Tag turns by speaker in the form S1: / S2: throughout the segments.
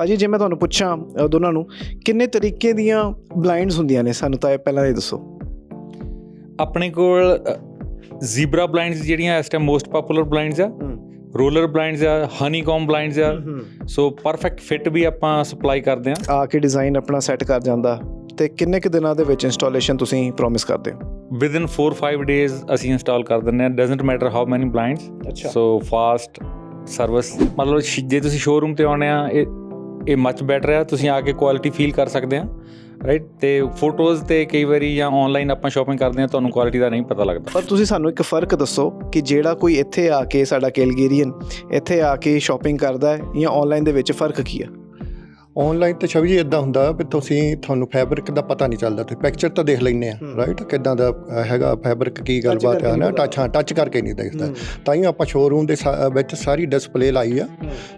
S1: ਭਾਜੀ ਜੇ ਮੈਂ ਤੁਹਾਨੂੰ ਪੁੱਛਾਂ ਦੋਨਾਂ ਨੂੰ ਕਿੰਨੇ ਤਰੀਕੇ ਦੀਆਂ ਬਲਾਈਂਡਸ ਹੁੰਦੀਆਂ ਨੇ? ਸਾਨੂੰ ਤਾਂ ਇਹ ਪਹਿਲਾਂ ਇਹ ਦੱਸੋ।
S2: ਆਪਣੇ ਕੋਲ ਜ਼ੀਬਰਾ ਬਲਾਈਂਡਸ ਜਿਹੜੀਆਂ ਇਸ ਟਾਈਮ ਮੋਸਟ ਪਪੂਲਰ ਬਲਾਈਂਡਸ ਆ ਰੋਲਰ ਬਲਾਈਂਡਸ ਆ ਹਨੀਕੌਮ ਬਲਾਈਂਡਸ ਆ। ਸੋ ਪਰਫੈਕਟ ਫਿੱਟ ਵੀ ਆਪਾਂ ਸਪਲਾਈ ਕਰਦੇ ਆ
S1: ਆ ਕੇ ਡਿਜ਼ਾਈਨ ਆਪਣਾ ਸੈੱਟ ਕਰ ਜਾਂਦਾ। ਤੇ ਕਿੰਨੇ ਕੁ ਦਿਨਾਂ ਦੇ ਵਿੱਚ ਇੰਸਟਾਲੇਸ਼ਨ ਤੁਸੀਂ ਪ੍ਰੋਮਿਸ ਕਰਦੇ ਹੋ?
S2: ਵਿਦ ਇਨ 4-5 ਡੇਜ਼ ਅਸੀਂ ਇੰਸਟਾਲ ਕਰ ਦਿੰਦੇ ਆ doesn't matter how many blinds so fast service ਮਤਲਬ ਜੇ ਤੁਸੀਂ ਸ਼ੋਰੂਮ ਤੇ ਆਉਣੇ ਆ ਇਹ ਇਹ ਮੱਚ ਬੈਟਰ ਆ, ਤੁਸੀਂ ਆ ਕੇ ਕੁਆਲਿਟੀ ਫੀਲ ਕਰ ਸਕਦੇ ਆ ਰਾਈਟ ਤੇ ਫੋਟੋਜ਼ ਤੇ ਕਈ ਵਾਰੀ ਜਾਂ ਆਨਲਾਈਨ ਆਪਾਂ ਸ਼ਾਪਿੰਗ ਕਰਦੇ ਆ, ਤੁਹਾਨੂੰ ਕੁਆਲਿਟੀ ਦਾ ਨਹੀਂ ਪਤਾ ਲੱਗਦਾ।
S1: ਪਰ ਤੁਸੀਂ ਸਾਨੂੰ ਇੱਕ ਫ਼ਰਕ ਦੱਸੋ ਕਿ ਜਿਹੜਾ ਕੋਈ ਇੱਥੇ ਆ ਕੇ ਸਾਡਾ ਕੈਲਗੇਰੀਅਨ ਇੱਥੇ ਆ ਕੇ ਸ਼ਾਪਿੰਗ ਕਰਦਾ ਹੈ ਜਾਂ ਆਨਲਾਈਨ ਦੇ ਵਿੱਚ ਫ਼ਰਕ ਕੀ ਆ?
S3: ਆਨਲਾਈਨ ਤੇ ਛਵੀ ਇਦਾਂ ਹੁੰਦਾ ਵੀ ਤੁਸੀਂ ਤੁਹਾਨੂੰ ਫੈਬਰਿਕ ਦਾ ਪਤਾ ਨਹੀਂ ਚੱਲਦਾ ਤੁਸੀਂ ਪਿਕਚਰ ਤਾਂ ਦੇਖ ਲੈਂਦੇ ਆ। ਰਾਈਟ ਕਿਦਾਂ ਦਾ ਹੈਗਾ ਫੈਬਰਿਕ ਕੀ ਗੱਲਬਾਤ ਹੈ ਨਾ। ਟੱਚ ਹਾਂ ਟੱਚ ਕਰਕੇ ਨਹੀਂ ਦਿਖਦਾ। ਤਾਂ ਹੀ ਆਪਾਂ ਸ਼ੋਰੂਮ ਦੇ ਵਿੱਚ ਸਾਰੀ ਡਿਸਪਲੇ ਲਾਈ ਆ।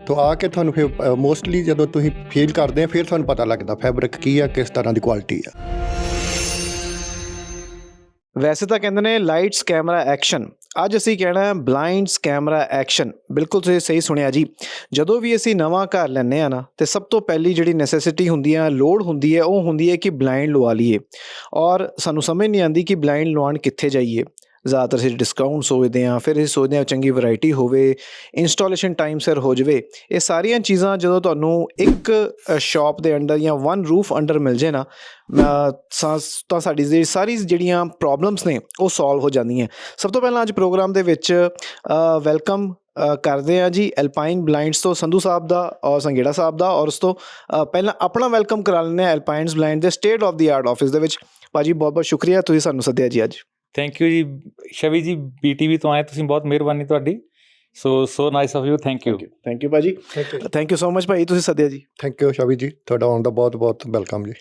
S3: ਤੋਂ ਆ ਕੇ ਤੁਹਾਨੂੰ ਫਿਰ ਮੋਸਟਲੀ ਜਦੋਂ ਤੁਸੀਂ ਫੀਲ ਕਰਦੇ ਆ ਫਿਰ ਤੁਹਾਨੂੰ ਪਤਾ ਲੱਗਦਾ ਫੈਬਰਿਕ ਕੀ ਆ ਕਿਸ ਤਰ੍ਹਾਂ ਦੀ ਕੁਆਲਿਟੀ ਆ।
S1: ਵੈਸੇ ਤਾਂ ਕਹਿੰਦੇ ਨੇ ਲਾਈਟਸ ਕੈਮਰਾ ਐਕਸ਼ਨ ਅੱਜ ਅਸੀਂ ਕਹਿਣਾ ਹੈ ਬਲਾਈਂਡਸ ਕੈਮਰਾ ਐਕਸ਼ਨ ਬਿਲਕੁਲ ਤੁਸੀਂ ਸਹੀ ਸੁਣਿਆ ਜੀ। ਜਦੋਂ ਵੀ ਅਸੀਂ ਨਵਾਂ ਘਰ ਲੈਂਦੇ ਆ ਨਾ, ਤੇ ਸਭ ਤੋਂ ਪਹਿਲੀ ਜਿਹੜੀ ਨੈਸੈਸਿਟੀ ਹੁੰਦੀ ਹੈ ਲੋੜ ਹੁੰਦੀ ਹੈ, ਉਹ ਹੁੰਦੀ ਹੈ ਕਿ ਬਲਾਈਂਡ ਲਵਾ ਲਈਏ। ਔਰ ਸਾਨੂੰ ਸਮਝ ਨਹੀਂ ਆਉਂਦੀ ਕਿ ਬਲਾਈਂਡ ਲਵਾਉਣ ਕਿੱਥੇ ਜਾਈਏ। ਜ਼ਿਆਦਾਤਰ ਅਸੀਂ ਡਿਸਕਾਊਂਟ ਸੋਚਦੇ ਆ ਫਿਰ ਅਸੀਂ ਸੋਚਦੇ ਆ ਚੰਗੀ ਵੈਰਾਈਟੀ ਹੋਵੇ ਇੰਸਟਾਲੇਸ਼ਨ ਟਾਈਮ ਸਿਰ ਹੋ ਜਾਵੇ। ਇਹ ਸਾਰੀਆਂ ਚੀਜ਼ਾਂ ਜਦੋਂ ਤੁਹਾਨੂੰ ਇੱਕ ਸ਼ਾਪ ਦੇ ਅੰਡਰ ਜਾਂ ਵਨ ਰੂਫ ਅੰਡਰ ਮਿਲ ਜੇ ਨਾ ਅ, ਤਾਂ ਸਾਡੀ ਜਿਹੜੀ ਸਾਰੀ ਜਿਹੜੀਆਂ ਪ੍ਰੋਬਲਮਸ ਨੇ ਉਹ ਸੋਲਵ ਹੋ ਜਾਂਦੀਆਂ। ਸਭ ਤੋਂ ਪਹਿਲਾਂ ਅੱਜ ਪ੍ਰੋਗਰਾਮ ਦੇ ਵਿੱਚ ਵੈਲਕਮ ਕਰਦੇ ਆ ਜੀ ਐਲਪਾਈਨ ਬਲਾਈਂਡਸ ਤੋਂ ਸੰਧੂ ਸਾਹਿਬ ਦਾ ਔਰ ਸੰਗੇੜਾ ਸਾਹਿਬ ਦਾ ਔਰ ਉਸ ਤੋਂ ਪਹਿਲਾਂ ਆਪਣਾ ਵੈਲਕਮ ਕਰਾ ਲੈਂਦੇ ਆ ਐਲਪਾਈਨਸ ਬਲਾਈਂਡ ਦੇ state of the art office ਦੇ ਵਿੱਚ। ਭਾਜੀ ਬਹੁਤ ਬਹੁਤ ਸ਼ੁਕਰੀਆ ਤੁਸੀਂ ਸਾਨੂੰ ਸੱਦਿਆ ਜੀ ਅੱਜ।
S2: ਥੈਂਕ ਯੂ ਜੀ। ਸ਼ਵੀ ਜੀ ਬੀਟੀਵੀ ਤੋਂ ਆਏ ਤੁਸੀਂ ਬਹੁਤ ਮਿਹਰਬਾਨੀ ਤੁਹਾਡੀ। So so nice of you thank you
S1: thank you ਭਾਜੀ। ਥੈਂਕ ਯੂ ਸੋ ਮਚ ਭਾਈ ਤੁਸੀਂ ਸੱਦਿਆ ਜੀ।
S3: ਥੈਂਕ ਯੂ ਸ਼ਾਵੀ ਜੀ। ਤੁਹਾਡਾ ਆਉਣ ਦਾ ਬਹੁਤ ਬਹੁਤ ਵੈਲਕਮ ਜੀ।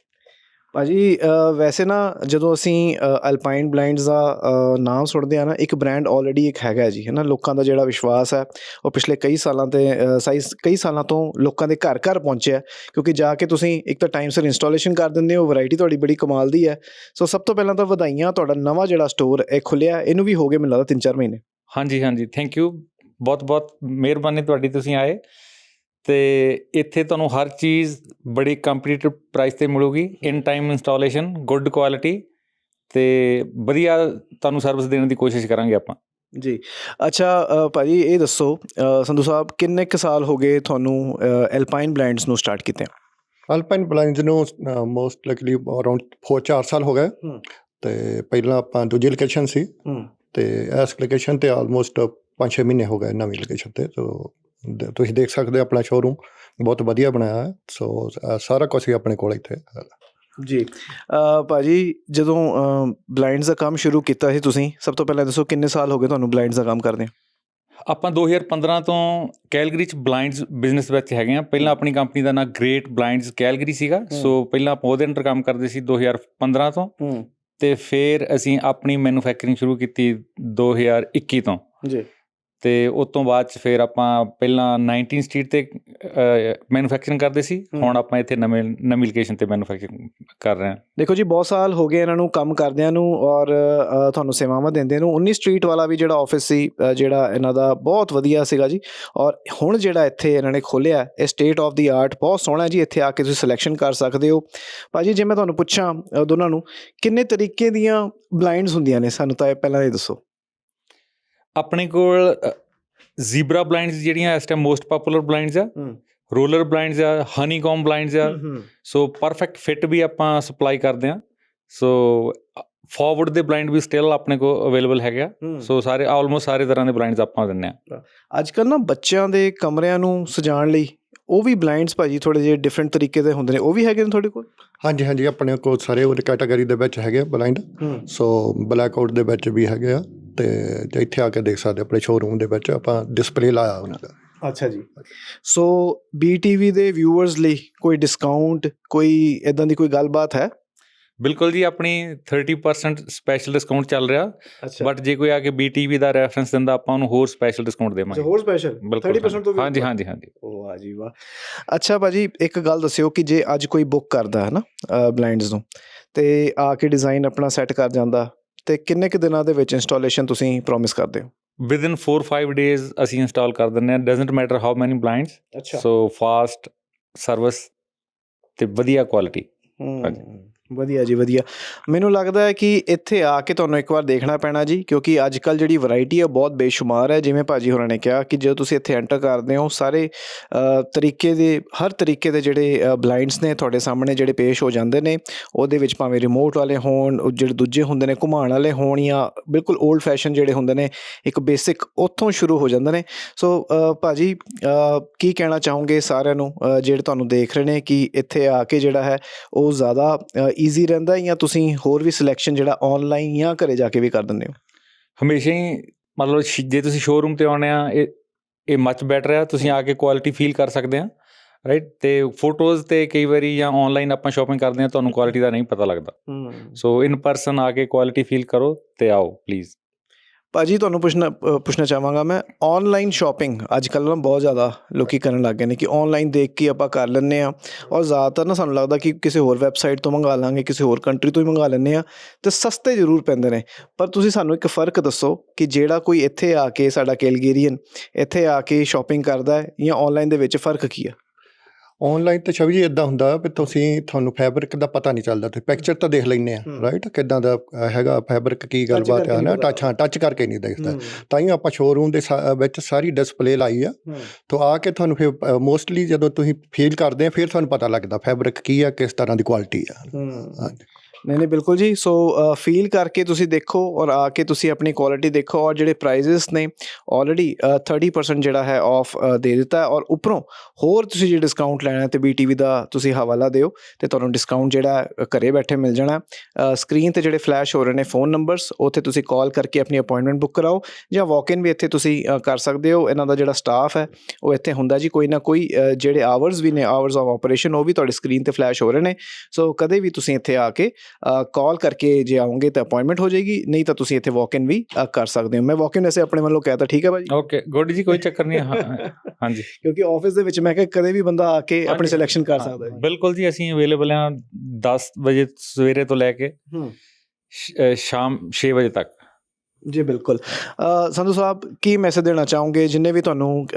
S1: ਭਾਜੀ ਅ, ਵੈਸੇ ਨਾ ਜਦੋਂ ਅਸੀਂ ਅਲਪਾਈਨ ਬਲਾਈਂਡਸ ਦਾ ਅ, ਨਾਮ ਸੁਣਦੇ ਆ ਨਾ ਇੱਕ ਬ੍ਰਾਂਡ ਆਲਰੇਡੀ ਇੱਕ ਹੈਗਾ ਜੀ ਹੈ ਨਾ ਲੋਕਾਂ ਦਾ ਜਿਹੜਾ ਵਿਸ਼ਵਾਸ ਹੈ ਉਹ ਪਿਛਲੇ ਕਈ ਸਾਲਾਂ ਤੇ ਅ, ਸਾਈ ਕਈ ਸਾਲਾਂ ਤੋਂ ਲੋਕਾਂ ਦੇ ਘਰ ਘਰ ਪਹੁੰਚਿਆ ਕਿਉਂਕਿ ਜਾ ਕੇ ਤੁਸੀਂ ਇੱਕ ਤਾਂ ਟਾਈਮ ਸਿਰ ਇੰਸਟਾਲੇਸ਼ਨ ਕਰ ਦਿੰਦੇ ਹੋ ਵੈਰਾਈਟੀ ਤੁਹਾਡੀ ਬੜੀ ਕਮਾਲ ਦੀ ਹੈ। ਸੋ ਸਭ ਤੋਂ ਪਹਿਲਾਂ ਤਾਂ ਵਧਾਈਆਂ ਤੁਹਾਡਾ ਨਵਾਂ ਜਿਹੜਾ ਸਟੋਰ ਇਹ ਖੁੱਲਿਆ ਇਹਨੂੰ ਵੀ ਹੋ ਗਏ ਮੈਨੂੰ ਲੱਗਦਾ 3-4 ਮਹੀਨੇ।
S2: ਹਾਂਜੀ ਹਾਂਜੀ ਥੈਂਕ ਯੂ ਬਹੁਤ ਬਹੁਤ ਮਿਹਰਬਾਨੀ ਤੁਹਾਡੀ ਤੁਸੀਂ ਆਏ। ਤੇ ਇੱਥੇ ਤੁਹਾਨੂੰ ਹਰ ਚੀਜ਼ ਬੜੀ ਕੰਪੀਟੀਟਿਵ ਪ੍ਰਾਈਸ ਤੇ ਮਿਲੂਗੀ in time installation good quality ਤੇ ਵਧੀਆ ਤੁਹਾਨੂੰ ਸਰਵਿਸ ਦੇਣ ਦੀ ਕੋਸ਼ਿਸ਼ ਕਰਾਂਗੇ ਆਪਾਂ।
S1: ਜੀ ਅੱਛਾ ਭਾਜੀ ਇਹ ਦੱਸੋ ਸੰਧੂ ਸਾਹਿਬ ਕਿੰਨੇ ਕੁ ਸਾਲ ਹੋ ਗਏ ਤੁਹਾਨੂੰ ਐਲਪਾਈਨ ਬਲਾਈਂਡਸ ਨੂੰ ਸਟਾਰਟ ਕੀਤੇ?
S3: ਅਲਪਾਈਨ ਬਲਾਈਨਸ ਨੂੰ ਮੋਸਟ ਲਾਈਕਲੀ ਅਰਾਊਂਡ 4-4 ਸਾਲ ਹੋ ਗਏ। ਤੇ ਪਹਿਲਾਂ ਆਪਾਂ ਦੂਜੀ ਲੋਕੇਸ਼ਨ ਸੀ। ਤੇ ਇਸ ਲੋਕੇਸ਼ਨ ਤੇ ਆਲਮੋਸਟ 5-6 ਮਹੀਨੇ ਹੋ ਗਏ ਨਵੀਂ ਲੋਕੇਸ਼ਨ ਤੇ ਸੋ ਤੁਸੀਂ ਦੇਖ ਸਕਦੇ ਹੋ ਆਪਣਾ ਸ਼ੋਰੂਮ ਬਹੁਤ ਵਧੀਆ ਬਣਾਇਆ ਹੈ ਸੋ ਸਾਰਾ ਕੁਝ ਹੀ ਆਪਣੇ ਕੋਲ ਇੱਥੇ ਹੈ।
S1: ਜੀ ਅ, ਭਾਜੀ ਜਦੋਂ ਬਲਾਈਂਡਸ ਦਾ ਕੰਮ ਸ਼ੁਰੂ ਕੀਤਾ ਸੀ ਤੁਸੀਂ ਸਭ ਤੋਂ ਪਹਿਲਾਂ ਦੱਸੋ ਕਿੰਨੇ ਸਾਲ ਹੋ ਗਏ ਤੁਹਾਨੂੰ ਬਲਾਈਂਡਸ ਦਾ ਕੰਮ ਕਰਦੇ
S2: ਆਪਾਂ 2015 ਤੋਂ ਕੈਲਗਰੀ ਚ ਬਲਾਈਂਡਸ ਬਿਜ਼ਨਸ ਵਿੱਚ ਹੈਗੇ ਆ ਪਹਿਲਾਂ ਆਪਣੀ ਕੰਪਨੀ ਦਾ ਨਾਮ ਗ੍ਰੇਟ ਬਲਾਈਂਡਸ ਕੈਲਗਰੀ ਸੀਗਾ। ਸੋ ਪਹਿਲਾਂ ਆਪਾਂ ਉਹਦੇ ਅੰਡਰ ਕੰਮ ਕਰਦੇ ਸੀ 2015 ਤੋਂ। ਤੇ ਫਿਰ ਅਸੀਂ ਆਪਣੀ ਮੈਨੂਫੈਕਚਰਿੰਗ ਸ਼ੁਰੂ ਕੀਤੀ 2021 ਤੋਂ।
S1: ਜੀ।
S2: ਤੇ ਉਸ ਤੋਂ ਬਾਅਦ ਚ ਫਿਰ ਆਪਾਂ ਪਹਿਲਾਂ 19 ਸਟਰੀਟ ਤੇ ਮੈਨੂਫੈਕਚਰਿੰਗ ਕਰਦੇ ਸੀ। ਹੁਣ ਆਪਾਂ ਇੱਥੇ ਨਵੇਂ ਨਵੀਂ ਲੋਕੇਸ਼ਨ ਤੇ ਮੈਨੂਫੈਕਚਰਿੰਗ ਕਰ ਰਹੇ ਹਾਂ।
S1: ਦੇਖੋ ਜੀ ਬਹੁਤ ਸਾਲ ਹੋ ਗਏ ਇਹਨਾਂ ਨੂੰ ਕੰਮ ਕਰਦਿਆਂ ਨੂੰ ਔਰ ਤੁਹਾਨੂੰ ਸੇਵਾਵਾਂ ਦਿੰਦੇ ਨੂੰ। 19 ਸਟਰੀਟ ਵਾਲਾ ਵੀ ਜਿਹੜਾ ਆਫਿਸ ਸੀ ਜਿਹੜਾ ਇਹਨਾਂ ਦਾ ਬਹੁਤ ਵਧੀਆ ਸੀਗਾ ਜੀ। ਔਰ ਹੁਣ ਜਿਹੜਾ ਇੱਥੇ ਇਹਨਾਂ ਨੇ ਖੋਲਿਆ ਇਹ ਸਟੇਟ ਆਫ ਦੀ ਆਰਟ ਬਹੁਤ ਸੋਹਣਾ ਜੀ। ਇੱਥੇ ਆ ਕੇ ਤੁਸੀਂ ਸਿਲੈਕਸ਼ਨ ਕਰ ਸਕਦੇ ਹੋ। ਭਾਜੀ ਜੇ ਮੈਂ ਤੁਹਾਨੂੰ ਪੁੱਛਾਂ ਦੋਨਾਂ ਨੂੰ ਕਿੰਨੇ ਤਰੀਕੇ ਦੀਆਂ ਬਲਾਈਂਡਸ ਹੁੰਦੀਆਂ ਨੇ? ਸਾਨੂੰ ਤਾਂ ਇਹ ਪਹਿਲਾਂ ਇਹ ਦੱਸੋ।
S2: ਆਪਣੇ ਕੋਲ ਜ਼ੀਬਰਾ ਬਲਾਈਂਡਸ ਜਿਹੜੀਆਂ ਇਸ ਟਾਈਮ ਮੋਸਟ ਪਪੂਲਰ ਬਲਾਈਂਡਸ ਆ ਰੋਲਰ ਬਲਾਈਂਡਸ ਆ ਹਨੀਕੌਮ ਬਲਾਈਂਡਸ ਆ। ਸੋ ਪਰਫੈਕਟ ਫਿੱਟ ਵੀ ਆਪਾਂ ਸਪਲਾਈ ਕਰਦੇ ਆ ਸੋ ਫਾਰਵਰਡ ਦੇ ਬਲਾਈਂਡ ਵੀ ਸਟਿਲ ਆਪਣੇ ਕੋਲ ਅਵੇਲੇਬਲ ਹੈਗਾ ਸੋ ਸਾਰੇ ਆਲਮੋਸਟ ਸਾਰੇ ਤਰ੍ਹਾਂ ਦੇ ਬਲਾਈਂਡਸ ਆਪਾਂ ਦਿੰਨੇ ਆ
S1: ਅੱਜ ਕੱਲ ਨਾ ਬੱਚਿਆਂ ਦੇ ਕਮਰਿਆਂ ਨੂੰ ਸਜਾਉਣ ਲਈ ਉਹ ਵੀ ਬਲਾਈਂਡਸ ਭਾਜੀ ਥੋੜੇ ਜਿਹੇ ਡਿਫਰੈਂਟ ਤਰੀਕੇ ਦੇ ਹੁੰਦੇ ਨੇ। ਉਹ ਵੀ ਹੈਗੇ ਨੇ ਤੁਹਾਡੇ ਕੋਲ?
S3: ਹਾਂਜੀ ਹਾਂਜੀ। ਆਪਣੇ ਕੋਲ ਸਾਰੇ ਉਹ ਕੈਟਾਗਰੀ ਦੇ ਵਿੱਚ ਹੈਗੇ ਬਲਾਈਂਡ ਸੋ ਬਲੈਕ ਆਊਟ ਦੇ ਵਿੱਚ ਵੀ ਹੈਗੇ ਆ। ਤੇ ਜੇ ਇੱਥੇ ਆ ਕੇ ਦੇਖ ਸਕਦੇ ਆਪਣੇ ਸ਼ੋਰੂਮ ਦੇ ਵਿੱਚ ਆਪਾਂ ਡਿਸਪਲੇ ਲਾਇਆ ਉਹਨਾਂ ਦਾ।
S1: ਅੱਛਾ ਜੀ। ਸੋ BTV ਦੇ ਵਿਊਅਰਸ ਲਈ ਕੋਈ ਡਿਸਕਾਊਂਟ ਕੋਈ ਇਦਾਂ ਦੀ ਕੋਈ ਗੱਲਬਾਤ ਹੈ?
S2: ਬਿਲਕੁਲ ਜੀ ਆਪਣੀ 30% ਸਪੈਸ਼ਲ ਡਿਸਕਾਊਂਟ ਚੱਲ ਰਿਹਾ। ਬਟ ਜੇ ਕੋਈ ਆ ਕੇ BTV ਦਾ ਰੈਫਰੈਂਸ ਦਿੰਦਾ ਆਪਾਂ ਉਹਨੂੰ ਹੋਰ ਸਪੈਸ਼ਲ ਡਿਸਕਾਊਂਟ ਦੇਵਾਂਗੇ।
S1: ਹੋਰ ਸਪੈਸ਼ਲ
S2: ਬਿਲਕੁਲ
S1: 30% ਤੋਂ ਵੀ
S2: ਹਾਂਜੀ? ਹਾਂਜੀ ਹਾਂਜੀ।
S1: ਉਹ ਆ ਜੀ ਵਾਹ। ਅੱਛਾ ਭਾਜੀ ਇੱਕ ਗੱਲ ਦੱਸਿਓ ਕਿ ਜੇ ਅੱਜ ਕੋਈ ਬੁੱਕ ਕਰਦਾ ਹੈ ਨਾ ਬਲਾਈਂਡਸ ਨੂੰ ਤੇ ਆ ਕੇ ਡਿਜ਼ਾਈਨ ਆਪਣਾ ਸੈੱਟ ਕਰ ਜਾਂਦਾ ਤੇ ਕਿੰਨੇ ਕੁ ਦਿਨਾਂ ਦੇ ਵਿੱਚ ਇੰਸਟਾਲੇਸ਼ਨ ਤੁਸੀਂ ਪ੍ਰੋਮਿਸ ਕਰਦੇ ਹੋ?
S2: ਵਿਦ ਇਨ 4-5 ਡੇਜ਼ ਅਸੀਂ ਇੰਸਟਾਲ ਕਰ ਦਿੰਦੇ ਆ doesn't matter how many blinds so fast service ਤੇ ਵਧੀਆ ਕੁਆਲਿਟੀ ਹਾਂਜੀ।
S1: ਵਧੀਆ ਜੀ ਵਧੀਆ। ਮੈਨੂੰ ਲੱਗਦਾ ਹੈ ਕਿ ਇੱਥੇ ਆ ਕੇ ਤੁਹਾਨੂੰ ਇੱਕ ਵਾਰ ਦੇਖਣਾ ਪੈਣਾ ਜੀ ਕਿਉਂਕਿ ਅੱਜ ਕੱਲ ਜਿਹੜੀ ਵੈਰਾਈਟੀ ਹੈ ਬਹੁਤ ਬੇਸ਼ੁਮਾਰ ਹੈ। ਜਿਵੇਂ ਭਾਜੀ ਹੋਰਾਂ ਨੇ ਕਿਹਾ ਕਿ ਜਦੋਂ ਤੁਸੀਂ ਇੱਥੇ ਐਂਟਰ ਕਰਦੇ ਹੋ ਸਾਰੇ ਤਰੀਕੇ ਦੇ ਹਰ ਤਰੀਕੇ ਦੇ ਜਿਹੜੇ ਬਲਾਈਂਡਸ ਨੇ ਤੁਹਾਡੇ ਸਾਹਮਣੇ ਜਿਹੜੇ ਪੇਸ਼ ਹੋ ਜਾਂਦੇ ਨੇ ਉਹਦੇ ਵਿੱਚ ਭਾਵੇਂ ਰਿਮੋਟ ਵਾਲੇ ਹੋਣ ਜਿਹੜੇ ਦੂਜੇ ਹੁੰਦੇ ਨੇ ਘੁਮਾਉਣ ਵਾਲੇ ਹੋਣ ਜਾਂ ਬਿਲਕੁਲ 올ਡ ਫੈਸ਼ਨ ਜਿਹੜੇ ਹੁੰਦੇ ਨੇ ਇੱਕ ਬੇਸਿਕ ਉੱਥੋਂ ਸ਼ੁਰੂ ਹੋ ਜਾਂਦੇ ਨੇ। ਸੋ ਅ, ਭਾਜੀ ਕੀ ਕਹਿਣਾ ਚਾਹੋਗੇ ਸਾਰਿਆਂ ਨੂੰ? ਜਿਹੜੇ ਤੁਹਾਨੂੰ ਦੇਖ ਰਹੇ ਨੇ ਕਿ ਇੱਥੇ ਆ ਕੇ ਜਿਹੜਾ ਹੈ ਉਹ ਜ਼ਿਆਦਾ ਈਜ਼ੀ ਰਹਿੰਦਾ ਜਾਂ ਤੁਸੀਂ ਹੋਰ ਵੀ ਸਿਲੈਕਸ਼ਨ ਜਿਹੜਾ ਆਨਲਾਈਨ ਜਾਂ ਘਰੇ ਜਾ ਕੇ ਵੀ ਕਰ ਦਿੰਦੇ ਹੋ?
S2: ਹਮੇਸ਼ਾ ਹੀ ਮਤਲਬ ਜੇ ਤੁਸੀਂ ਸ਼ੋਰੂਮ ਤੇ ਆਉਣੇ ਆ ਇਹ ਇਹ ਮੱਚ ਬੈਟਰ ਆ ਤੁਸੀਂ ਆ ਕੇ ਕੁਆਲਿਟੀ ਫੀਲ ਕਰ ਸਕਦੇ ਆ ਰਾਈਟ ਤੇ ਫੋਟੋਜ਼ ਤੇ ਕਈ ਵਾਰੀ ਜਾਂ ਆਨਲਾਈਨ ਆਪਾਂ ਸ਼ਾਪਿੰਗ ਕਰਦੇ ਆ ਤੁਹਾਨੂੰ ਕੁਆਲਿਟੀ ਦਾ ਨਹੀਂ ਪਤਾ ਲੱਗਦਾ। ਸੋ ਇਨ ਪਰਸਨ ਆ ਕੇ ਕੁਆਲਿਟੀ ਫੀਲ ਕਰੋ ਤੇ ਆਓ ਪਲੀਜ਼
S1: ਭਾਜੀ, ਤੁਹਾਨੂੰ ਪੁੱਛਣਾ ਪੁੱਛਣਾ ਚਾਹਾਂਗਾ ਮੈਂ ਆਨਲਾਈਨ ਸ਼ਾਪਿੰਗ ਅੱਜ ਕੱਲ੍ਹ ਨਾ ਬਹੁਤ ਜ਼ਿਆਦਾ ਲੋਕੀ ਕਰਨ ਲੱਗ ਗਏ ਨੇ ਕਿ ਆਨਲਾਈਨ ਦੇਖ ਕੇ ਆਪਾਂ ਕਰ ਲੈਂਦੇ ਆ ਔਰ ਜ਼ਿਆਦਾਤਰ ਨਾ ਸਾਨੂੰ ਲੱਗਦਾ ਕਿ ਕਿਸੇ ਹੋਰ ਵੈਬਸਾਈਟ ਤੋਂ ਮੰਗਾ ਲਾਂਗੇ, ਕਿਸੇ ਹੋਰ ਕੰਟਰੀ ਤੋਂ ਹੀ ਮੰਗਾ ਲੈਂਦੇ ਆ ਤੇ ਸਸਤੇ ਜ਼ਰੂਰ ਪੈਂਦੇ ਨੇ। ਪਰ ਤੁਸੀਂ ਸਾਨੂੰ ਇੱਕ ਫ਼ਰਕ ਦੱਸੋ ਕਿ ਜਿਹੜਾ ਕੋਈ ਇੱਥੇ ਆ ਕੇ ਸਾਡਾ ਕੈਲਗੇਰੀਅਨ, ਇੱਥੇ ਆ ਕੇ ਸ਼ਾਪਿੰਗ ਕਰਦਾ ਹੈ ਜਾਂ ਆਨਲਾਈਨ ਦੇ ਵਿੱਚ ਫ਼ਰਕ ਕੀ ਆ?
S3: ਆਨਲਾਈਨ ਤੇ ਛਵੀ ਜੀ ਇਦਾਂ ਹੁੰਦਾ ਵੀ ਤੁਸੀਂ ਤੁਹਾਨੂੰ ਫੈਬਰਿਕ ਦਾ ਪਤਾ ਨਹੀਂ ਚੱਲਦਾ ਤੁਸੀਂ ਪਿਕਚਰ ਤਾਂ ਦੇਖ ਲੈਂਦੇ ਆ। ਰਾਈਟ ਕਿਦਾਂ ਦਾ ਹੈਗਾ ਫੈਬਰਿਕ ਕੀ ਗੱਲਬਾਤ
S1: ਨਹੀਂ
S3: ਨਾ? ਟੱਚ ਹਾਂ ਟੱਚ ਕਰਕੇ ਨਹੀਂ ਦੇਖਦਾ। ਤਾਂ ਹੀ ਆਪਾਂ ਸ਼ੋਰੂਮ ਦੇ ਵਿੱਚ ਸਾਰੀ ਡਿਸਪਲੇ ਲਾਈ ਆ। ਤੋਂ ਆ ਕੇ ਤੁਹਾਨੂੰ ਫਿਰ ਮੋਸਟਲੀ ਜਦੋਂ ਤੁਸੀਂ ਫੀਲ ਕਰਦੇ ਆ ਫਿਰ ਤੁਹਾਨੂੰ ਪਤਾ ਲੱਗਦਾ ਫੈਬਰਿਕ ਕੀ ਆ ਕਿਸ ਤਰ੍ਹਾਂ ਦੀ ਕੁਆਲਿਟੀ ਆ। ਹਾਂਜੀ।
S1: ਨਹੀਂ ਨਹੀਂ ਬਿਲਕੁਲ ਜੀ। ਸੋ ਫੀਲ ਕਰਕੇ ਤੁਸੀਂ ਦੇਖੋ ਔਰ ਆ ਕੇ ਤੁਸੀਂ ਆਪਣੀ ਕੁਆਲਿਟੀ ਦੇਖੋ ਔਰ ਜਿਹੜੇ ਪ੍ਰਾਈजेस ਨੇ ਆਲਰੇਡੀ 30% ਜਿਹੜਾ ਹੈ ਆਫ ਦੇ ਦਿੱਤਾ ਔਰ ਉੱਪਰੋਂ ਹੋਰ ਤੁਸੀਂ ਜੇ ਡਿਸਕਾਊਂਟ ਲੈਣਾ ਹੈ ਤੇ BTV ਦਾ ਤੁਸੀਂ ਹਵਾਲਾ ਦਿਓ ਤੇ ਤੁਹਾਨੂੰ ਡਿਸਕਾਊਂਟ ਜਿਹੜਾ ਹੈ, ਘਰੇ ਬੈਠੇ ਮਿਲ ਜਾਣਾ ਸਕਰੀਨ ਤੇ ਜਿਹੜੇ ਫਲੈਸ਼ ਹੋ ਰਹੇ ਨੇ ਫੋਨ ਨੰਬਰਸ ਉੱਥੇ ਤੁਸੀਂ ਕਾਲ ਕਰਕੇ ਆਪਣੀ ਅਪਾਇੰਟਮੈਂਟ ਬੁੱਕ ਕਰਾਓ ਜਾਂ ਵਾਕ ਇਨ ਵੀ ਇੱਥੇ ਤੁਸੀਂ ਕਰ ਸਕਦੇ ਹੋ। ਇਹਨਾਂ ਦਾ ਜਿਹੜਾ ਸਟਾਫ ਹੈ ਉਹ ਇੱਥੇ ਹੁੰਦਾ ਜੀ ਕੋਈ ਨਾ ਕੋਈ ਜਿਹੜੇ ਆਵਰਸ ਵੀ ਨੇ ਆਵਰਸ ਆਫ ਆਪਰੇਸ਼ਨ ਉਹ ਵੀ ਤੁਹਾਡੀ ਸਕਰੀਨ ਤੇ ਫਲੈਸ਼ ਹੋ ਰਹੇ ਨੇ। ਸੋ ਕਦੇ ਵੀ ਤੁਸੀਂ ਇੱਥੇ ਆ ਕੇ ਕਾਲ ਕਰਕੇ ਜੇ ਆਉਂਗੇ ਤਾਂ ਅਪਾਇੰਟਮੈਂਟ ਹੋ ਜਾਏਗੀ ਨਹੀਂ ਤਾਂ ਤੁਸੀਂ ਇੱਥੇ ਵਾਕ ਇਨ ਵੀ ਕਰ ਸਕਦੇ ਹੋ। ਮੈਂ ਵਾਕ ਇਨ ਵੈਸੇ ਆਪਣੇ ਵੱਲੋਂ ਕਹਿਤਾ ਠੀਕ ਹੈ ਭਾਜੀ?
S2: ਓਕੇ ਗੁੱਡ ਜੀ ਕੋਈ ਚੱਕਰ ਨਹੀਂ ਹਾਂ- ਹਾਂਜੀ।
S1: ਕਿਉਂਕਿ ਆਫਿਸ ਦੇ ਵਿੱਚ ਮੈਂ ਕਿਹਾ ਕਦੇ ਵੀ ਬੰਦਾ ਆ ਕੇ ਆਪਣੀ। ਸਿਲੈਕਸ਼ਨ ਕਰ ਸਕਦਾ ਹੈ
S2: ਬਿਲਕੁਲ ਜੀ ਅਸੀਂ ਅਵੇਲੇਬਲ ਹਾਂ 10 ਵਜੇ ਸਵੇਰੇ ਤੋਂ ਲੈ ਕੇ ਸ਼ਾਮ 6 ਵਜੇ ਤੱਕ।
S1: ਜੀ ਬਿਲਕੁਲ। ਸੰਧੂ ਸਾਹਿਬ ਕੀ ਮੈਸੇਜ ਦੇਣਾ ਚਾਹੋਗੇ? ਜਿੰਨੇ ਵੀ ਤੁਹਾਨੂੰ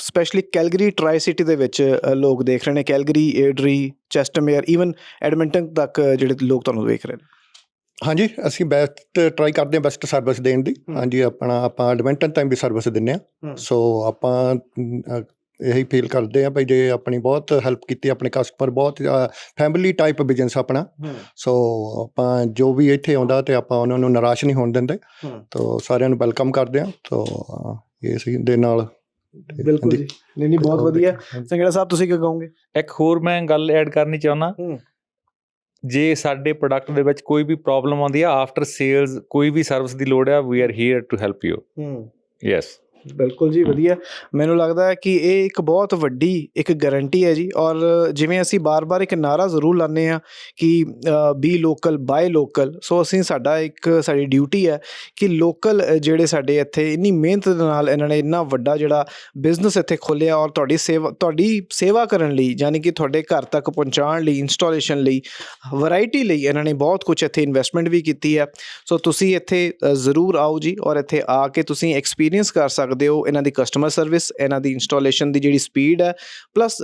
S1: ਸਪੈਸ਼ਲੀ ਕੈਲਗਰੀ ਟਰਾਈ ਸਿਟੀ ਦੇ ਵਿੱਚ ਲੋਕ ਦੇਖ ਰਹੇ ਨੇ Calgary Airdrie Chestermere even Edmonton ਤੱਕ ਜਿਹੜੇ ਲੋਕ ਤੁਹਾਨੂੰ ਦੇਖ ਰਹੇ ਨੇ।
S3: ਹਾਂਜੀ ਅਸੀਂ ਬੈਸਟ ਟਰਾਈ ਕਰਦੇ ਹਾਂ ਬੈਸਟ ਸਰਵਿਸ ਦੇਣ ਦੀ। ਹਾਂਜੀ ਆਪਣਾ ਆਪਾਂ ਐਡਮਿੰਟਨ ਟਾਈਮ ਵੀ ਸਰਵਿਸ ਦਿੰਨੇ ਆ। ਸੋ ਆਪਾਂ ਇਹੀ ਫੀਲ ਕਰਦੇ ਆ ਭਈ ਜੇ ਆਪਣੀ ਬਹੁਤ ਹੈਲਪ ਕੀਤੀ ਆਪਣੇ ਕਸਟਮਰ ਬਹੁਤ ਫੈਮਿਲੀ ਟਾਈਪ ਬਿਜ਼ਨਸ ਆਪਣਾ। ਸੋ ਆਪਾਂ ਜੋ ਵੀ ਇੱਥੇ ਆਉਂਦਾ ਤੇ ਆਪਾਂ ਉਹਨਾਂ ਨੂੰ ਨਿਰਾਸ਼ ਨਹੀਂ ਹੋਣ ਦਿੰਦੇ। ਤੋ ਸਾਰਿਆਂ ਨੂੰ ਵੈਲਕਮ ਕਰਦੇ ਆ। ਤੋ ਇਸ ਦੇ ਨਾਲ।
S1: ਬਿਲਕੁਲ। ਜੀ। ਨਹੀਂ ਨਹੀਂ ਬਹੁਤ ਵਧੀਆ। ਸੰਗੜਾ ਸਾਹਿਬ ਤੁਸੀਂ ਕੀ ਕਹੋਗੇ?
S2: ਇੱਕ ਹੋਰ ਮੈਂ ਗੱਲ ਐਡ ਕਰਨੀ ਚਾਹੁੰਦਾ। ਜੇ ਸਾਡੇ ਪ੍ਰੋਡਕਟ ਦੇ ਵਿੱਚ ਕੋਈ ਵੀ ਪ੍ਰੋਬਲਮ ਆਉਂਦੀ ਆ ਆਫਟਰ ਸੇਲਸ ਕੋਈ ਵੀ ਸਰਵਿਸ ਦੀ ਲੋੜ ਆ we are here to help you
S1: hmm.
S2: Yes
S1: ਬਿਲਕੁਲ ਜੀ ਵਧੀਆ। ਮੈਨੂੰ ਲੱਗਦਾ ਹੈ ਕਿ ਇਹ ਇੱਕ ਬਹੁਤ ਵੱਡੀ ਇੱਕ ਗਾਰੰਟੀ ਹੈ ਜੀ। ਔਰ ਜਿਵੇਂ ਅਸੀਂ ਬਾਰ-ਬਾਰ ਇੱਕ ਨਾਰਾ ਜ਼ਰੂਰ ਲਾਉਂਦੇ ਆ ਕਿ be local buy local so ਅਸੀਂ ਸਾਡਾ ਇੱਕ ਸਾਡੀ ਡਿਊਟੀ ਹੈ ਕਿ ਲੋਕਲ ਜਿਹੜੇ ਸਾਡੇ ਇੱਥੇ ਇੰਨੀ ਮਿਹਨਤ ਦੇ ਨਾਲ ਇਹਨਾਂ ਨੇ ਇੰਨਾ ਵੱਡਾ ਜਿਹੜਾ ਬਿਜ਼ਨਸ ਇੱਥੇ ਖੋਲਿਆ ਔਰ ਤੁਹਾਡੀ ਸੇਵਾ ਤੁਹਾਡੀ ਸੇਵਾ ਕਰਨ ਲਈ ਯਾਨੀ ਕਿ ਤੁਹਾਡੇ ਘਰ ਤੱਕ ਪਹੁੰਚਾਉਣ ਲਈ ਇੰਸਟਾਲੇਸ਼ਨ ਲਈ ਵੈਰਾਈਟੀ ਲਈ ਇਹਨਾਂ ਨੇ ਬਹੁਤ ਕੁਝ ਇੱਥੇ ਇਨਵੈਸਟਮੈਂਟ ਵੀ ਕੀਤੀ ਹੈ। ਸੋ ਤੁਸੀਂ ਇੱਥੇ ਜ਼ਰੂਰ ਆਓ ਜੀ ਔਰ ਇੱਥੇ ਆ ਕੇ ਤੁਸੀਂ ਐਕਸਪੀਰੀਅੰਸ ਕਰ ਸਕਦੇ ਸਕਦੇ ਹੋ, ਇਹਨਾਂ ਦੀ ਕਸਟਮਰ ਸਰਵਿਸ ਇਹਨਾਂ ਦੀ ਇੰਸਟਾਲੇਸ਼ਨ ਦੀ ਜਿਹੜੀ ਸਪੀਡ ਹੈ ਪਲੱਸ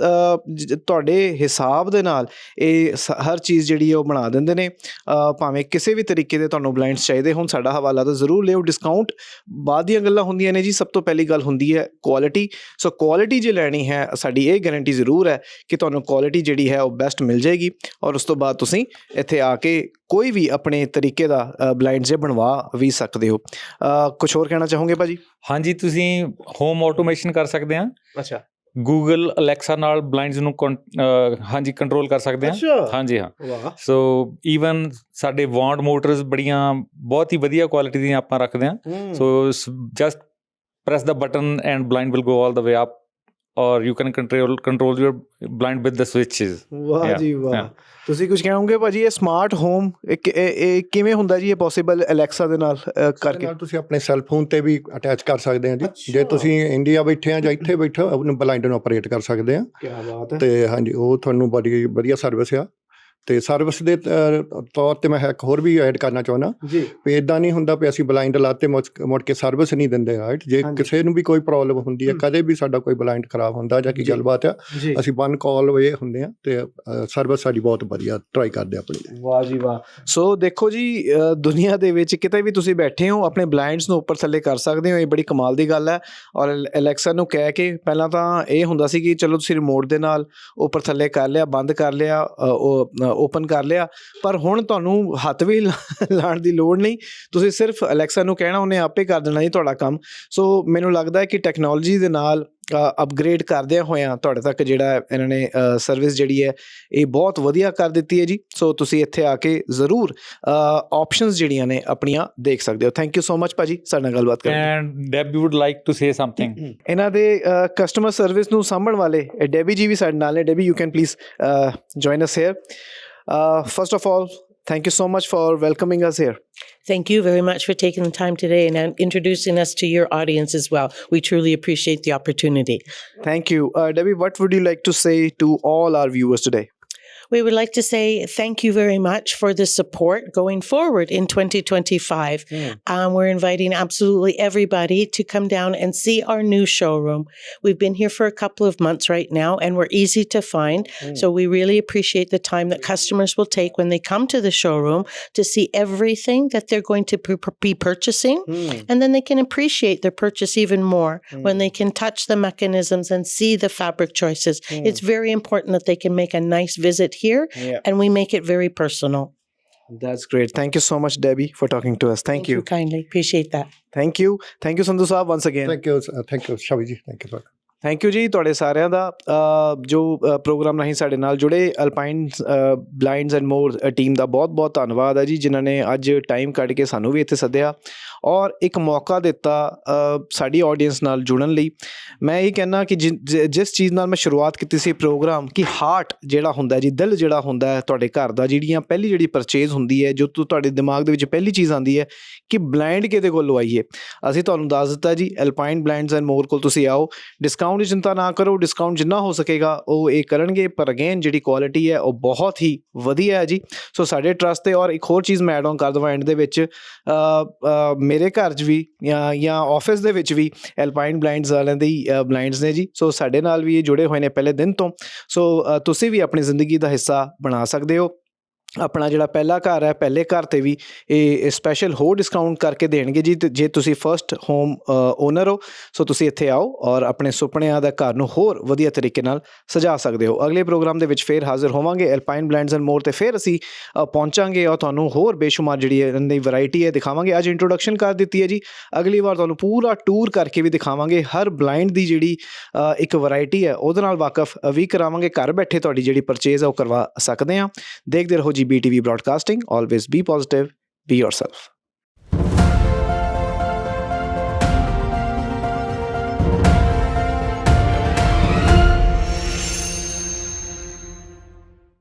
S1: ਤੁਹਾਡੇ ਹਿਸਾਬ ਦੇ ਨਾਲ ਇਹ ਸ- ਹਰ ਚੀਜ਼ ਜਿਹੜੀ ਹੈ ਉਹ ਬਣਾ ਦਿੰਦੇ ਨੇ। ਭਾਵੇਂ ਕਿਸੇ ਵੀ ਤਰੀਕੇ ਦੇ ਤੁਹਾਨੂੰ ਬਲਾਈਂਡਸ ਚਾਹੀਦੇ ਹੋਣ, ਸਾਡਾ ਹਵਾਲਾ ਤਾਂ ਜ਼ਰੂਰ ਲਿਓ। ਡਿਸਕਾਊਂਟ ਬਾਅਦ ਦੀਆਂ ਗੱਲਾਂ ਹੁੰਦੀਆਂ ਨੇ ਜੀ, ਸਭ ਤੋਂ ਪਹਿਲੀ ਗੱਲ ਹੁੰਦੀ ਹੈ ਕੁਆਲਿਟੀ ਸੋ ਕੁਆਲਿਟੀ ਜੇ ਲੈਣੀ ਹੈ, ਸਾਡੀ ਇਹ ਗਾਰੰਟੀ ਜ਼ਰੂਰ ਹੈ ਕਿ ਤੁਹਾਨੂੰ ਕੁਆਲਿਟੀ ਜਿਹੜੀ ਹੈ ਉਹ ਬੈਸਟ ਮਿਲ ਜਾਏਗੀ। ਔਰ ਉਸ ਤੋਂ ਬਾਅਦ ਤੁਸੀਂ ਇੱਥੇ ਆ ਕੇ ਕੋਈ ਵੀ ਆਪਣੇ ਤਰੀਕੇ ਦਾ ਬਲਾਈਂਡ ਜੇ ਬਣਵਾ ਵੀ ਸਕਦੇ ਹੋ। ਕੁਝ ਹੋਰ ਕਹਿਣਾ ਚਾਹੋਗੇ ਭਾਜੀ?
S2: ਹਾਂਜੀ, ਤੁਸੀਂ ਹੋਮ ਆਟੋਮੇਸ਼ਨ ਕਰ ਸਕਦੇ ਆ
S1: ਅੱਛਾ।
S2: ਗੂਗਲ ਅਲੈਕਸਾ ਨਾਲ ਬਲਾਈਂਡਸ ਨੂੰ ਹਾਂਜੀ ਕੰਟਰੋਲ ਕਰ ਸਕਦੇ
S1: ਅੱਛਾ।
S2: ਹਾਂਜੀ ਹਾਂ। ਸੋ ਈਵਨ ਸਾਡੇ ਵਾਂਡ ਮੋਟਰਸ ਬੜੀਆਂ ਬਹੁਤ ਹੀ ਵਧੀਆ ਕੁਆਲਿਟੀ ਦੀਆਂ ਆਪਾਂ ਰੱਖਦੇ ਆ so just press the button and blind will go all the way up or you can control control your blind with the switches.
S1: ਵਾਹ ਜੀ ਵਾਹ. ਤੁਸੀਂ ਕੁਝ ਕਹੋਗੇ ਭਾਜੀ ਇਹ ਸਮਾਰਟ ਹੋਮ ਇਹ ਕਿਵੇਂ ਹੁੰਦਾ ਜੀ ਇਹ ਪੋਸੀਬਲ ਅਲੈਕਸਾ ਦੇ ਨਾਲ
S3: ਕਰਕੇ? ਨਾਲ ਤੁਸੀਂ ਆਪਣੇ ਸੈੱਲ ਫੋਨ ਤੇ ਵੀ ਅਟੈਚ ਕਰ ਸਕਦੇ ਆ ਜੀ। ਜੇ ਤੁਸੀਂ ਇੰਡੀਆ ਬੈਠੇ ਆ ਜਾਂ ਇੱਥੇ ਬੈਠੇ ਹੋ ਉਹਨੂੰ ਬਲਾਈਂਡ ਨੂੰ ਆਪਰੇਟ ਕਰ ਸਕਦੇ ਆ।
S1: ਕੀ ਬਾਤ ਹੈ।
S3: ਤੇ ਹਾਂਜੀ ਉਹ ਤੁਹਾਨੂੰ ਬੜੀ ਵਧੀਆ ਸਰਵਿਸ ਆ। ਤੇ ਸਰਵਿਸ ਦੇ ਤੌਰ ਤੇ ਮੈਂ ਇੱਕ ਹੋਰ ਵੀ ਐਡ ਕਰਨਾ ਚਾਹੁੰਦਾ।
S1: ਜੀ।
S3: ਵੀ ਇਦਾਂ ਨਹੀਂ ਹੁੰਦਾ ਵੀ ਅਸੀਂ ਬਲਾਈਂਡ ਲਾਤੇ ਮੁੜ ਕੇ ਸਰਵਿਸ ਨਹੀਂ ਦਿੰਦੇ ਰਾਈਟ ਜੇ। ਕਿਸੇ ਨੂੰ ਵੀ ਕੋਈ ਪ੍ਰੋਬਲਮ ਹੁੰਦੀ ਹੈ। ਕਦੇ ਵੀ ਸਾਡਾ ਕੋਈ ਬਲਾਈਂਡ ਖਰਾਬ ਹੁੰਦਾ ਜਾਂ ਕੀ। ਗੱਲਬਾਤ ਆ ਅਸੀਂ ਵਨ ਕਾਲ ਵੇ ਹੁੰਦੇ ਆ ਤੇ ਸਰਵਿਸ ਸਾਡੀ ਬਹੁਤ ਵਧੀਆ ਟਰਾਈ ਕਰਦੇ ਆਪਣੀ।
S1: ਵਾਹ ਜੀ ਵਾਹ। ਸੋ ਦੇਖੋ ਜੀ ਦੁਨੀਆ ਦੇ ਵਿੱਚ ਕਿਤੇ ਵੀ ਤੁਸੀਂ ਬੈਠੇ ਹੋ ਆਪਣੇ ਬਲਾਈਂਡਸ ਨੂੰ ਉੱਪਰ ਥੱਲੇ ਕਰ ਸਕਦੇ ਹੋ ਇਹ ਬੜੀ ਕਮਾਲ ਦੀ ਗੱਲ ਹੈ। ਔਰ ਅਲੈਕਸਾ ਨੂੰ ਕਹਿ ਕੇ ਪਹਿਲਾਂ ਤਾਂ ਇਹ ਹੁੰਦਾ ਸੀ ਕਿ ਚਲੋ ਤੁਸੀਂ ਰਿਮੋਟ ਦੇ ਨਾਲ ਉੱਪਰ ਥੱਲੇ ਕਰ ਲਿਆ ਬੰਦ ਕਰ ਲਿਆ ਉਹ ਓਪਨ ਕਰ ਲਿਆ, ਪਰ ਹੁਣ ਤੁਹਾਨੂੰ ਹੱਥ ਵੀ ਲਾ- ਲਾਉਣ ਦੀ ਲੋੜ ਨਹੀਂ। ਤੁਸੀਂ ਸਿਰਫ ਅਲੈਕਸਾ ਨੂੰ ਕਹਿਣਾ, ਉਹਨੇ ਆਪੇ ਕਰ ਦੇਣਾ ਜੀ ਤੁਹਾਡਾ ਕੰਮ। ਸੋ ਮੈਨੂੰ ਲੱਗਦਾ ਹੈ ਕਿ ਟੈਕਨੋਲੋਜੀ ਦੇ ਨਾਲ ਅਪਗ੍ਰੇਡ ਕਰਦਿਆਂ ਹੋਇਆਂ ਤੁਹਾਡੇ ਤੱਕ ਜਿਹੜਾ ਇਹਨਾਂ ਨੇ ਸਰਵਿਸ ਜਿਹੜੀ ਹੈ ਇਹ ਬਹੁਤ ਵਧੀਆ ਕਰ ਦਿੱਤੀ ਹੈ ਜੀ। ਸੋ ਤੁਸੀਂ ਇੱਥੇ ਆ ਕੇ ਜ਼ਰੂਰ ਆਪਸ਼ਨਸ ਜਿਹੜੀਆਂ ਨੇ ਆਪਣੀਆਂ ਦੇਖ ਸਕਦੇ ਹੋ। ਥੈਂਕ ਯੂ ਸੋ ਮਚ ਭਾਜੀ ਸਾਡੇ ਨਾਲ ਗੱਲਬਾਤ ਕਰਨ।
S2: And Deb would like to say something
S1: ਇਹਨਾਂ ਦੇ ਕਸਟਮਰ ਸਰਵਿਸ ਨੂੰ ਸਾਂਭਣ ਵਾਲੇ ਡੈਬੀ ਜੀ ਵੀ ਸਾਡੇ ਨਾਲ ਨੇ। Debbie you can please join us here first of all Thank you so much for welcoming us here.
S4: Thank you very much for taking the time today and uh, introducing us to your audience as well. We truly appreciate the opportunity.
S1: Thank you. Uh, Debbie, what would you like to say to all our viewers today?
S4: We would like to say thank you very much for the support going forward in 2025. Um, we're inviting absolutely everybody to come down and see our new showroom. We've been here for a couple of months right now and we're easy to find. Mm. So we really appreciate the time that customers will take when they come to the showroom to see everything that they're going to be purchasing. Mm. And then they can appreciate their purchase even more mm. when they can touch the mechanisms and see the fabric choices. It's very important that they can make a nice visit here
S1: yeah.
S4: and we make it very personal.
S1: That's great. Thank you so much, Debbie, for talking to us. Thank, Thank you. you.
S4: Kindly appreciate that.
S1: Thank you. Thank you, Sandhu once again.
S3: Thank you. Uh, thank you, Shaviji. Thank you.
S1: Thank you ਜੀ ਤੁਹਾਡੇ ਸਾਰਿਆਂ ਦਾ। ਜੋ programme ਰਾਹੀਂ ਸਾਡੇ ਨਾਲ ਜੁੜੇ Alpine blinds and more team ਦਾ ਬਹੁਤ-ਬਹੁਤ ਧੰਨਵਾਦ ਹੈ ਜੀ, ਜਿਨ੍ਹਾਂ ਨੇ ਅੱਜ ਟਾਈਮ ਕੱਢ ਕੇ ਸਾਨੂੰ ਵੀ ਇੱਥੇ ਸੱਦਿਆ। ਔਰ ਇੱਕ ਮੌਕਾ ਦਿੱਤਾ ਸਾਡੀ ਆਡੀਅנס ਨਾਲ ਜੁੜਨ ਲਈ। ਮੈਂ ਇਹ ਕਹਿਣਾ ਕਿ ਜਿ- ਜਿਸ ਚੀਜ਼ ਨਾਲ ਮੈਂ ਸ਼ੁਰੂਆਤ ਕੀਤੀ ਸੀ ਪ੍ਰੋਗਰਾਮ, ਕਿ ਹਾਰਟ ਜਿਹੜਾ ਹੁੰਦਾ ਜੀ, ਦਿਲ ਜਿਹੜਾ ਹੁੰਦਾ ਹੈ ਤੁਹਾਡੇ ਘਰ ਦਾ, ਜਿਹੜੀਆਂ ਪਹਿਲੀ ਜਿਹੜੀ ਪਰਚੇਜ਼ ਹੁੰਦੀ ਹੈ, ਜੋ ਤੁ- ਤੁਹਾਡੇ ਦਿਮਾਗ ਦੇ ਵਿੱਚ ਪਹਿਲੀ ਚੀਜ਼ ਆਉਂਦੀ ਹੈ, ਕਿ ਬਲਾਈਂਡ ਕਿਹਦੇ ਕੋਲ ਲਵਾਈਏ ਅਸੀਂ ਤੁਹਾਨੂੰ ਦੱਸ ਦਿੱਤਾ ਜੀ ਐਲਪਾਈਨ ਬਲਾਈਂਡਸ ਐਂਡ ਮੋਰ ਕੋਲ ਤੁਸੀਂ ਆਓ ਡਿਸਕਾਊਂਟ ਦੀ ਚਿੰਤਾ ਨਾ ਕਰੋ ਡਿਸਕਾਊਂਟ ਜਿੰਨਾ ਹੋ ਸਕੇਗਾ, ਉਹ ਇਹ ਕਰਨਗੇ। ਪਰ ਅਗੇਨ ਜਿਹੜੀ ਕੁਆਲਿਟੀ ਹੈ, ਉਹ ਬਹੁਤ ਹੀ ਵਧੀਆ ਹੈ ਜੀ। ਸੋ ਸਾਡੇ ਟਰਸਟ ਤੇ ਔਰ ਇੱਕ ਹੋਰ ਚੀਜ਼ ਮੈਂ ਐਡ ਆਨ ਕਰ ਦਵਾਂ ਐਂਡ ਦੇ ਵਿੱਚ ਮੇਰੇ ਘਰ 'ਚ ਵੀ, ਜਾਂ ਜਾਂ ਆਫਿਸ ਦੇ ਵਿੱਚ ਵੀ ਐਲਪਾਈਨ ਬਲਾਈਂਡਸ ਵਾਲਿਆਂ ਦੀ ਬਲਾਈਂਡਸ ਨੇ ਜੀ। ਸੋ ਸਾਡੇ ਨਾਲ ਵੀ ਇਹ ਜੁੜੇ ਹੋਏ ਨੇ ਪਹਿਲੇ ਦਿਨ ਤੋਂ। ਸੋ ਤੁਸੀਂ ਵੀ ਆਪਣੀ ਜ਼ਿੰਦਗੀ ਦਾ ਹਿੱਸਾ ਬਣਾ ਸਕਦੇ ਹੋ। ਆਪਣਾ ਜਿਹੜਾ ਪਹਿਲਾ ਘਰ ਹੈ, ਪਹਿਲੇ ਘਰ ਤੇ ਵੀ ਇਹ ਸਪੈਸ਼ਲ ਹੋਰ ਡਿਸਕਾਊਂਟ ਕਰਕੇ ਦੇਣਗੇ ਜੀ। ਤੇ ਜੇ ਤੁਸੀਂ ਫਰਸਟ ਹੋਮ ਓਨਰ ਹੋ, ਸੋ ਤੁਸੀਂ ਇੱਥੇ ਆਓ ਔਰ ਆਪਣੇ ਸੁਪਨਿਆਂ ਦਾ ਘਰ ਨੂੰ ਹੋਰ ਵਧੀਆ ਤਰੀਕੇ ਨਾਲ ਸਜਾ ਸਕਦੇ ਹੋ। ਅਗਲੇ ਪ੍ਰੋਗਰਾਮ ਦੇ ਵਿੱਚ ਫੇਰ ਹਾਜ਼ਰ ਹੋਵਾਂਗੇ ਐਲਪਾਈਨ ਬਲੈਂਡਸ ਐਂਡ ਮੋਰ ਤੇ ਫੇਰ ਅਸੀਂ ਪਹੁੰਚਾਂਗੇ ਔਰ ਤੁਹਾਨੂੰ ਹੋਰ ਬੇਸ਼ੁਮਾਰ ਜਿਹੜੀ ਇਹਨਾਂ ਦੀ ਵੈਰਾਈਟੀ ਹੈ ਦਿਖਾਵਾਂਗੇ। ਅੱਜ ਇੰਟਰੋਡਕਸ਼ਨ ਕਰ ਦਿੱਤੀ ਹੈ ਜੀ। ਅਗਲੀ ਵਾਰ ਤੁਹਾਨੂੰ ਪੂਰਾ ਟੂਰ ਕਰਕੇ ਵੀ ਦਿਖਾਵਾਂਗੇ। ਹਰ ਬਲਾਈਂਡ ਦੀ ਜਿਹੜੀ ਇੱਕ ਵੈਰਾਈਟੀ ਹੈ, ਉਹਦੇ ਨਾਲ ਵਾਕਫ ਵੀ ਕਰਾਵਾਂਗੇ। ਘਰ ਬੈਠੇ ਤੁਹਾਡੀ ਜਿਹੜੀ ਪਰਚੇਜ਼ ਹੈ, ਉਹ ਕਰਵਾ ਸਕਦੇ ਆ ਦੇਖਦੇ ਰਹੋ ਜੀ BTV broadcasting always be positive be yourself.